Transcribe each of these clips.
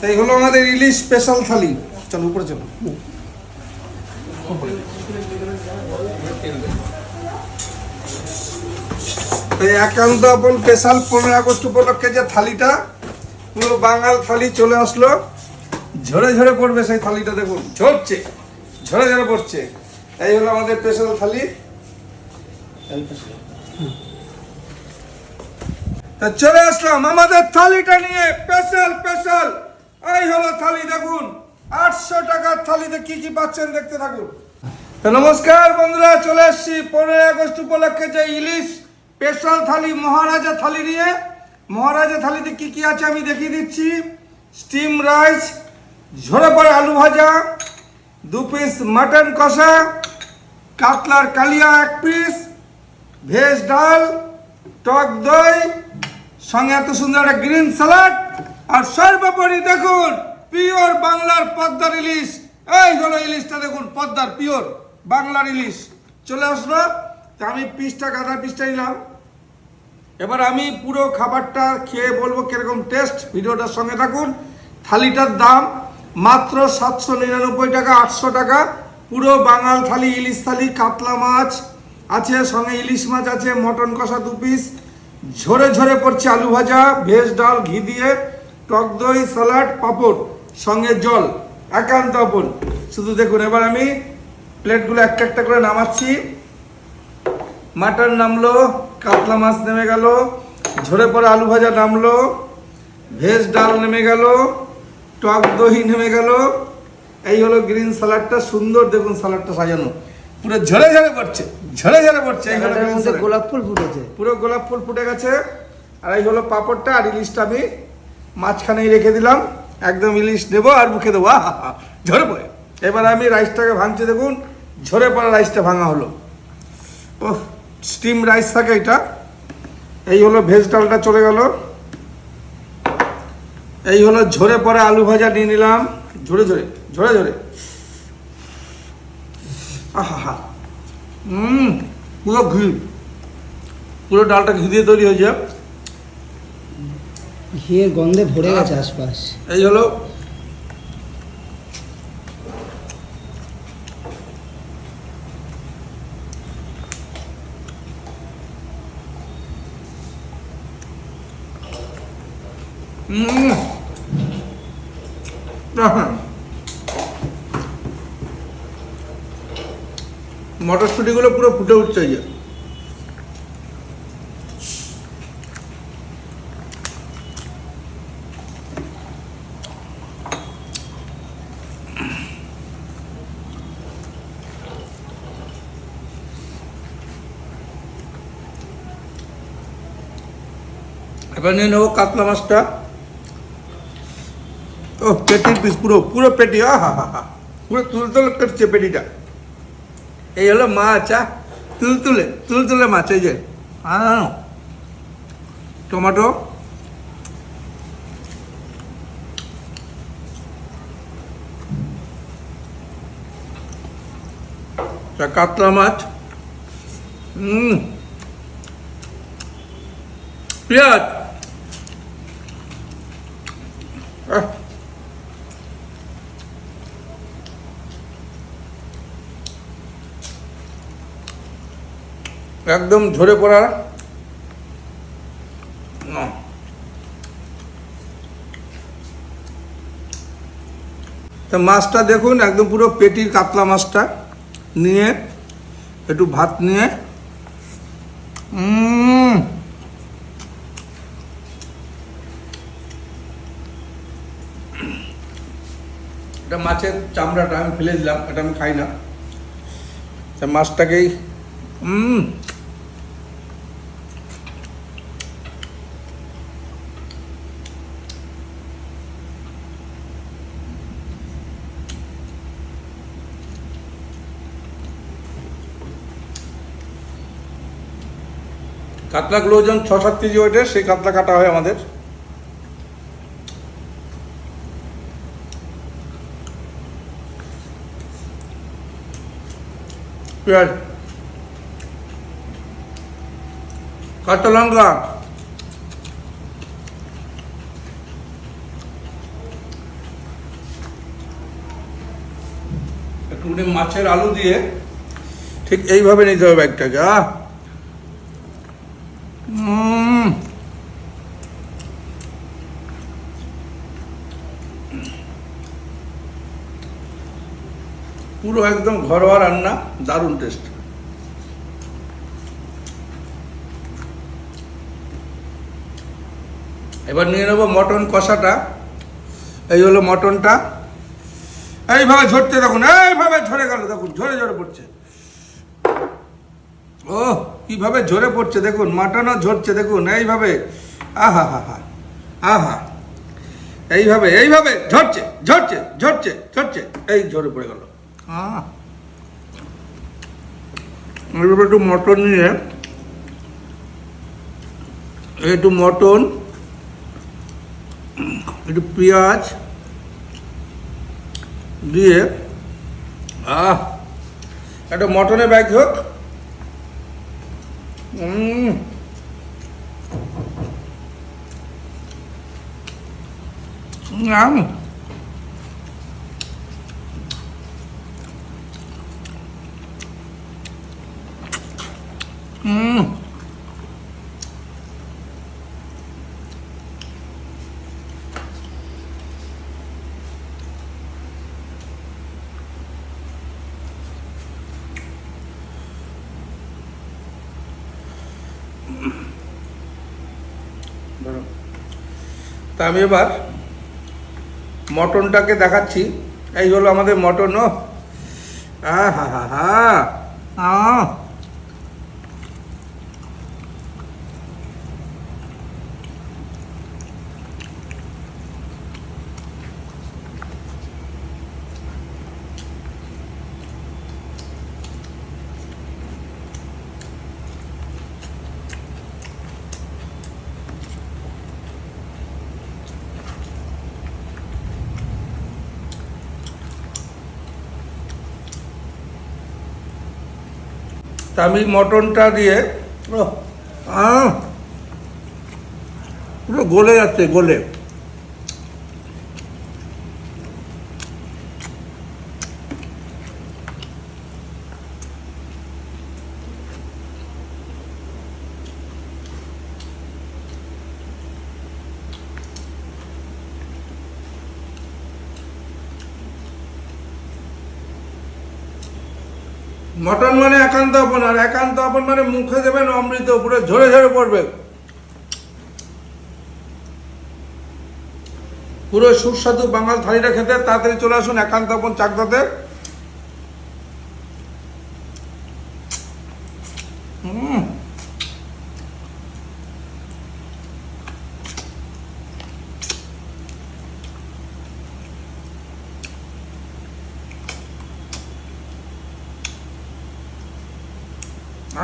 তাই হলো আমাদের ইলিশ স্পেশাল থালি। চলো, উপরে চলো। একান্ত আপন স্পেশাল পনেরো আগস্ট উপলক্ষে যে থালিটা, পুরো বাঙাল থালি চলে আসলো। ঝরে ঝরে পড়বে সেই থালিটা দেখুন। ঝরছে, ঝরে ঝরে পড়ছে। এই হলো আমাদের স্পেশাল থালি। তা চলে আসলাম আমাদের থালিটা নিয়ে। স্পেশাল স্পেশাল এই হলো থালি দেখুন। আটশো টাকার থালিতে কি কি পাচ্ছেন দেখতে থাকুন। নমস্কার বন্ধুরা, চলে এসেছি পনেরোই আগস্ট উপলক্ষে যে ইলিশ স্পেশাল থালি, মহারাজা থালি নিয়ে। মহারাজা থালিতে কি কি আছে আমি দেখিয়ে দিচ্ছি। স্টিম রাইস, ঝরে পড়ে আলু ভাজা, দু পিস মাটন কষা, কাতলার কালিয়া এক পিস, ভেজ ডাল, টক দই, সঙ্গে এত সুন্দর একটা গ্রিন স্যালাড। আর সর্বোপরি দেখুন, পিওর বাংলার পদ্মার ইলিশ। এই হলো ইলিশটা দেখুন, পদ্মার, পিওর বাংলার ইলিশ। চলে আসলো, তা আমি পিসটা গাদা পিসটা নিলাম। এবার আমি পুরো খাবারটা খেয়ে বলব কীরকম টেস্ট ভিডিওটার সঙ্গে থাকুন। থালিটার দাম মাত্র সাতশো নিরানব্বই টাকা, আটশো টাকা। পুরো বাঙাল থালি, ইলিশ থালি, কাতলা মাছ আছে, সঙ্গে ইলিশ মাছ আছে, মটন কষা দু পিস ঝরে ঝরে পড়ছে আলু ভাজা, ভেজ ডাল, ঘি দিয়ে। টক দই স্যালাড পাপড় সঙ্গে জল একান্ত আপন শুধু দেখুন এবার আমি প্লেটগুলো একটা একটা করে নামাচ্ছি। মাটন নামলো কাতলা মাছ নেমে গেল ঝরে পড়ে আলু ভাজা নামলো ভেজ ডাল নেমে গেল টক দহি নেমে গেল। এই হলো গ্রিন স্যালাডটা সুন্দর দেখুন স্যালাডটা সাজানো। পুরো ঝরে ঝরে পড়ছে ঝরে ঝরে পড়ছে। গোলাপ ফুল ফুটেছে। পুরো গোলাপ ফুল ফুটে গেছে আর এই হলো পাপড়টা আর ইলিশটা আমি মাঝখানেই রেখে দিলাম, একদম ইলিশ দেবো আর মুখে দেবো। আহা ঝরে পড়ে। এবার আমি রাইসটাকে ভাঙছি, দেখুন, ঝরে পড়া রাইসটা ভাঙা হলো। ও স্টিম রাইস থাকে এটা। এই হলো ভেজ ডালটা চলে গেল। এই হলো ঝরে পড়ে আলু ভাজা নিয়ে নিলাম। ঝরে ঝরে ঝরে ঝরে। আহা পুরো ঘি। পুরো ডালটা ঘি দিয়ে তৈরি হয়েছে ঘিয়ের গন্ধে ভরে গেছে আশপাশ। এই হলো। মটরশুঁটিগুলো পুরো ফুটে উঠছে এবার নিয়ে নেব কাতলা মাছটা ও পেটির পিস পুরো পুরো পেটি আ হা হা পুরো তুলতুলে পেটছে পেটিটা এই হলো মাছ আ তুলতুলে তুলতুলে মাছ এই যে আনো টমেটো কাতলা মাছ হুম পেঁয়াজ আহ। একদম ঝরে পড়া না। তা মাছটা দেখুন, একদম পুরো পেটির কাতলা মাছটা। নিয়ে, একটু ভাত নিয়ে। উম মাছের চামড়াটা আমি ফেলে দিলাম, এটা আমি খাই না। তা মাছটাকেই কাতলাগুলো ওজন ছ সাত কেজি ওয়েটের, সেই কাতলা কাটা হয় আমাদের। পেঁয়াজ কাঁচা লঙ্কা একটু মাছের আলু দিয়ে ঠিক এইভাবে নিতে হবে ব্যাগটাকে আহ। পুরো একদম ঘরোয়া রান্না, দারুণ টেস্ট এবার নিয়ে নেব মটন কষাটা। এই হলো মটনটা। এইভাবে ঝরতে দেখুন, এইভাবে ঝরে গেল, দেখুন, ঝরে ঝরে পড়ছে। ও কীভাবে ঝরে পড়ছে দেখুন, মাটনও ঝরছে দেখুন, এইভাবে। আহা, হা হা, আহা। এইভাবে এইভাবে ঝরছে ঝরছে ঝরছে ঝরছে, এই ঝরে পড়ে গেল। এবার একটু মটন নিয়ে, একটু মটন, একটু পেঁয়াজ দিয়ে, আহ। একটা মটনের ব্যাগ হোক। উম। উম। ধরো। তা আমি এবার মটনটাকে দেখাচ্ছি এই হলো আমাদের মটন ও হ্যাঁ হা হা আহ তা আমি মটনটা দিয়ে পুরো গলে যাচ্ছে গলে। মটন মানে একান্ত আপন, আর একান্ত আপন মানে মুখে দেবেন, অমৃত পুরো ঝরে ঝরে পড়বে। পুরো সুস্বাদু বাঙাল থালিটা খেতে তাড়াতাড়ি চলে আসুন একান্ত আপন চাকদাতে।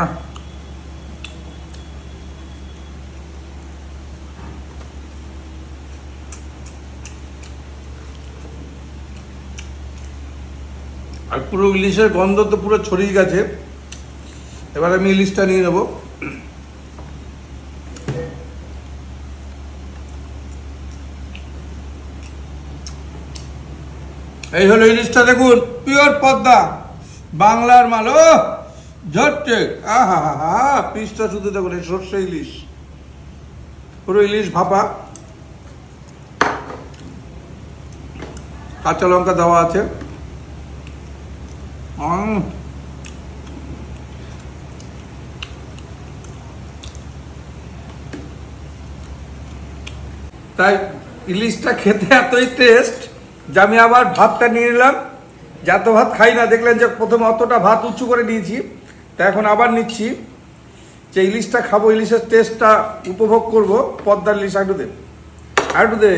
আর পুরো ইলিশের গন্ধ তো পুরো ছড়িয়ে গেছে। এবার আমি ইলিশটা নিয়ে নেব। এই হলো ইলিশটা, দেখুন পিওর পদ্মা, বাংলার মাল ঝরছে আহা পিসটা শুধু দেখুন সর্ষে ইলিশ। পুরো ইলিশ ভাপা। কাঁচা লঙ্কা দেওয়া আছে। তাই ইলিশটা খেতে এতই টেস্ট যে আমি আবার ভাতটা নিয়ে নিলাম। যত ভাত খাই না, দেখলেন যে প্রথমে অতটা ভাত উঁচু করে নিয়েছি। তা এখন আবার নিচ্ছি। যে ইলিশটা খাব, ইলিশের টেস্টটা উপভোগ করব, পদ্মার ইলিশ আটু দে আটু দে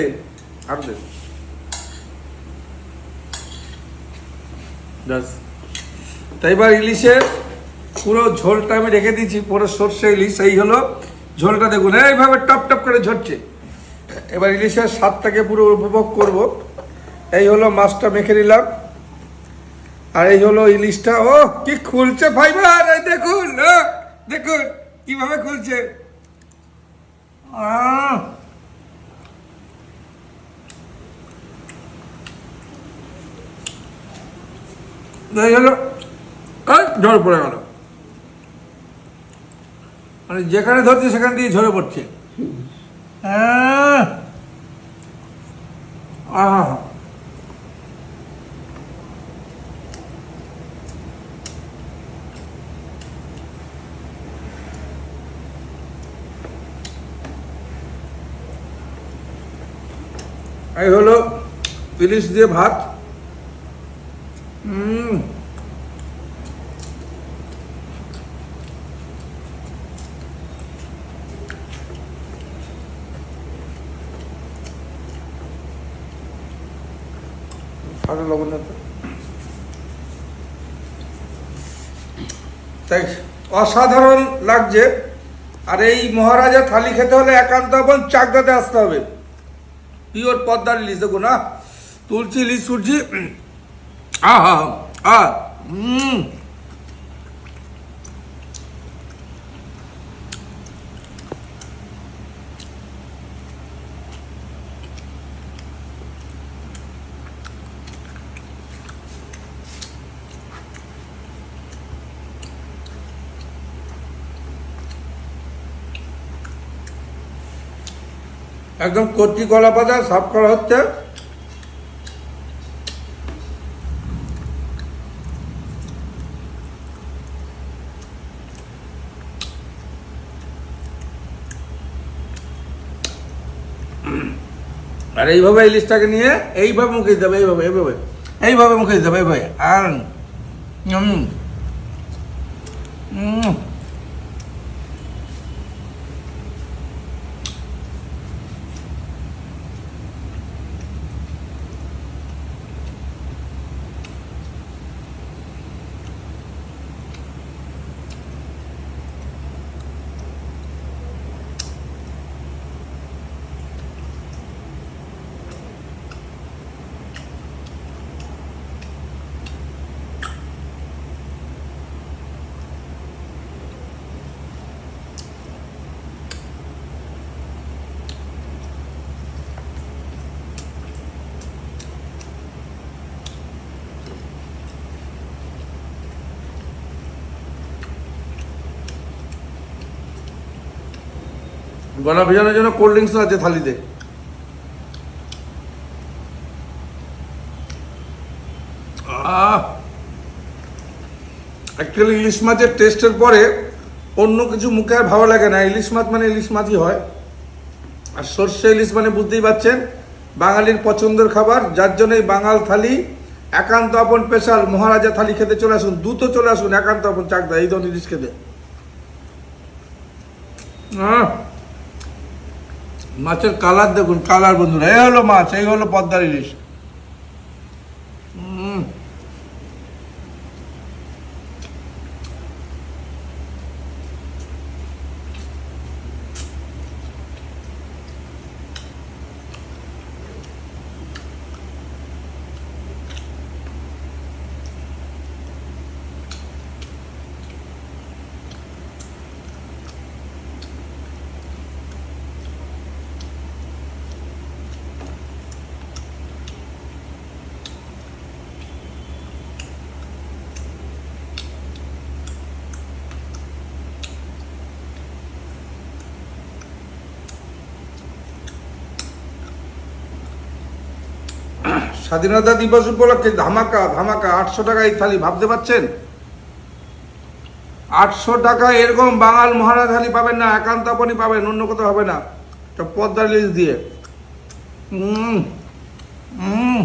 আটু দে তাই এবার ইলিশের পুরো ঝোলটা আমি রেখে দিয়েছি, পুরো সর্ষে ইলিশ। এই হলো ঝোলটা দেখুন, এইভাবে টপ টপ করে ঝরছে। এবার ইলিশের স্বাদটাকে পুরো উপভোগ করব। এই হলো মাছটা মেখে নিলাম। আর এই হলো ইলিশটা ও, কি খুলছে ফাইবার? এই দেখুন দেখুন, কীভাবে খুলছে। এই ঝড় পড়ে গেল। মানে যেখানে ধরছে, সেখান দিয়ে ঝরে পড়ছে। হ্যাঁ আহা! এই হলো ইলিশ দিয়ে ভাত। তাই অসাধারণ লাগছে। আর এই মহারাজা থালি খেতে হলে একান্ত আপন চাকদাতে আসতে হবে। পিওর পদ্মার ইলিশ দেখো না। তুলছি ইলিশ তুলছি আহা আ হুম একদম কচি কলা পাতা সাফ করা হচ্ছে। আর এইভাবে ইলিশটাকে নিয়ে এইভাবে মুখে দিতে হবে, এইভাবে এইভাবে। এইভাবে মুখে দিতে হবে, এইভাবে। আর হুম হুম গলা ভেজানোর জন্য কোল্ড ড্রিঙ্কস আছে থালিতে। অ্যাকচুয়ালি ইলিশ মাছের টেস্টের পরে অন্য কিছু মুখে আর ভালো লাগে না। ইলিশ মাছ মানে ইলিশ মাছই হয়। আর সর্ষে ইলিশ মানে বুঝতেই পারছেন বাঙালির পছন্দের খাবার। যার জন্য এই বাঙাল থালি, একান্ত আপন স্পেশাল। মহারাজা থালি খেতে চলে আসুন, দ্রুত চলে আসুন, একান্ত আপন চাকদা, এই ধরনের ইলিশ খেতে। আহ! মাছের কালার দেখুন কালার বন্ধুরা এই হলো মাছ এই হলো পদ্মার ইলিশ। স্বাধীনতা দিবস উপলক্ষে ধামাকা ধামাকা আটশো টাকা থালি, ভাবতে পারছেন? আটশো টাকা এরকম বাঙাল মহারাজ থালি পাবেন না, একান্ত আপনি পাবেন, অন্য কোথাও হবে না। পদ্মা লিস্ট দিয়ে। হুম হুম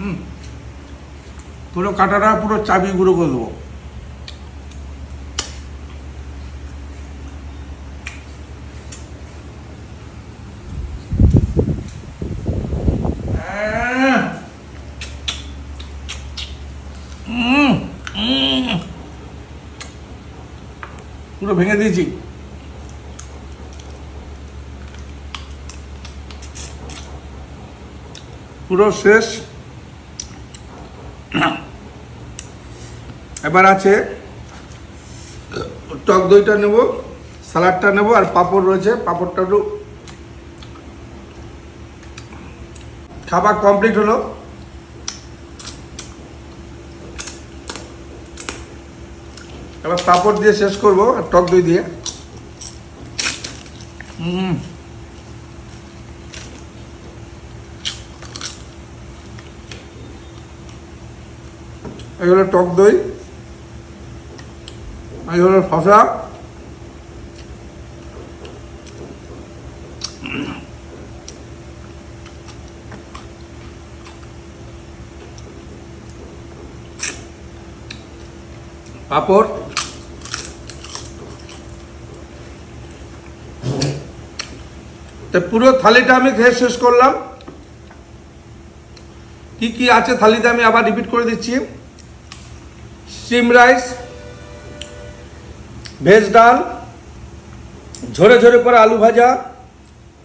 হুম। পুরো কাটাটা পুরো চাবি গুঁড়ো করে দেবো। হ্যাঁ। পুরো ভেঙে দিয়েছি। পুরো শেষ। এবার আছে, টক দইটা নেব স্যালাডটা নেব, আর পাঁপড় রয়েছে, পাঁপড়টা একটু খাবার কমপ্লিট হলো। এবার পাঁপড় দিয়ে শেষ করব, আর টক দই দিয়ে। এই টক দই। এই হলো শশা পাঁপড়। তো পুরো থালিটা আমি খেয়ে শেষ করলাম। কি কি আছে থালিতে আমি আবার রিপিট করে দিচ্ছি। স্টিম রাইস ভেজ ডাল, ঝরে ঝরে পরে আলু ভাজা,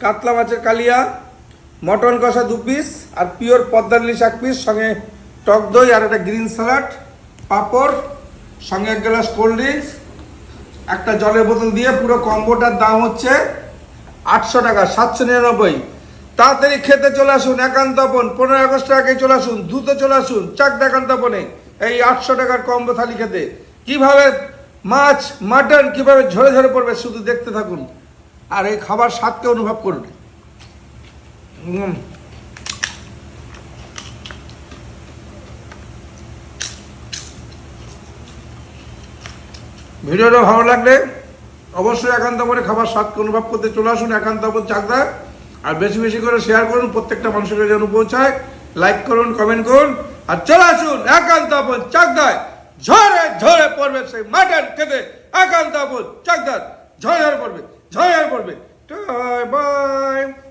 কাতলা মাছের কালিয়া, মটন কষা দু পিস আর পিওর পদ্মার ইলিশ এক পিস সঙ্গে টক দই আর একটা গ্রিন স্যালাড পাঁপড়, সঙ্গে এক গ্লাস কোল্ড ড্রিঙ্কস, একটা জলের বোতল দিয়ে পুরো কম্বোটার দাম হচ্ছে আটশো টাকা, সাতশো নিরানব্বই। তাড়াতাড়ি খেতে চলে আসুন একান্তপন পনেরো আগস্ট আগে চলে আসুন, দ্রুত চলে আসুন চাক একান্তপনে এই আটশো টাকার কম্বো থালি খেতে। কীভাবে মাছ, মাটন কীভাবে ঝরে ঝরে পড়বে শুধু দেখতে থাকুন। আর এই খাবার স্বাদকে অনুভব করুন। ভিডিওটা ভালো লাগলে অবশ্যই একান্তপরে খাবার স্বাদকে অনুভব করতে চলে আসুন একান্তপর চাকদা। আর বেশি বেশি করে শেয়ার করুন, প্রত্যেকটা মানুষের যেন পৌঁছায়। লাইক করুন কমেন্ট করুন, আর চলে আসুন একান্তপন চাকদায়। ঝরে ঝড়ে পড়বে সেই মাঠের খেতে। আকান্ত ঝরে পড়বে ঝড়ে পড়বে। বাই।